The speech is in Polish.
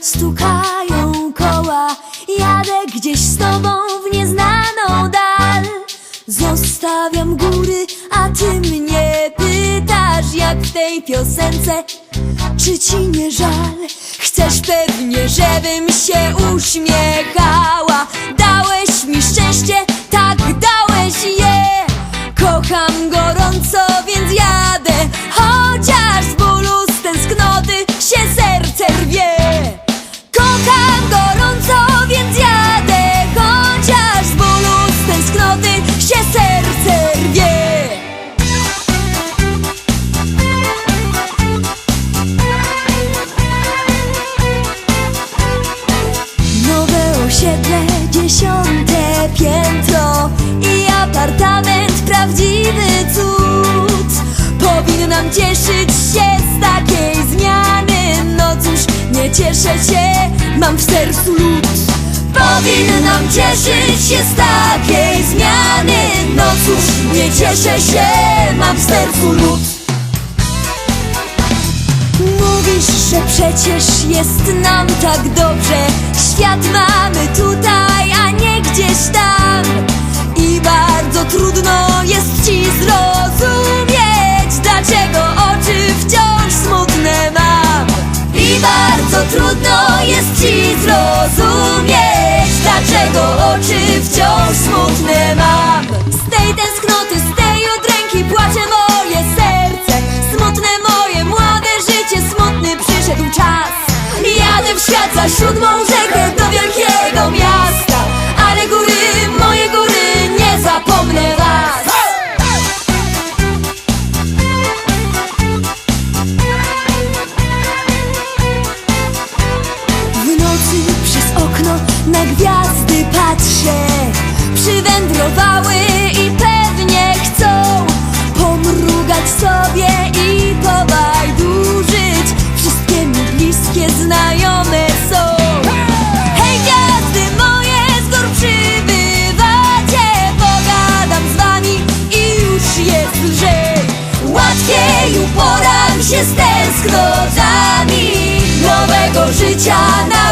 stukają koła. Jadę gdzieś z tobą w nieznaną dal. Zostawiam góry, a ty mnie pytasz Jak w tej piosence. Czy ci nie żal? Chcesz pewnie, żebym się uśmiechała dziesiąte piętro I apartament, prawdziwy cud. Powinnam cieszyć się z takiej zmiany. No cóż, nie cieszę się, mam w sercu lód Powinnam cieszyć się z takiej zmiany. No cóż, nie cieszę się, mam w sercu lód Mówisz, że przecież jest nam tak dobrze. Świat mamy trudno jest ci zrozumieć Dlaczego oczy wciąż smutne mam. Z tej tęsknoty, z tej udręki płacze moje serce. Smutne moje młode życie, smutny przyszedł czas. Jadę w świat za siódmą I pewnie chcą Pomrugać sobie i pobajdurzyć Wszystkie mi bliskie, znajome są Hej gwiazdy moje, gór przybywacie Pogadam z wami i już jest lżej Łatwiej uporam się z tęsknotami Nowego życia Hej!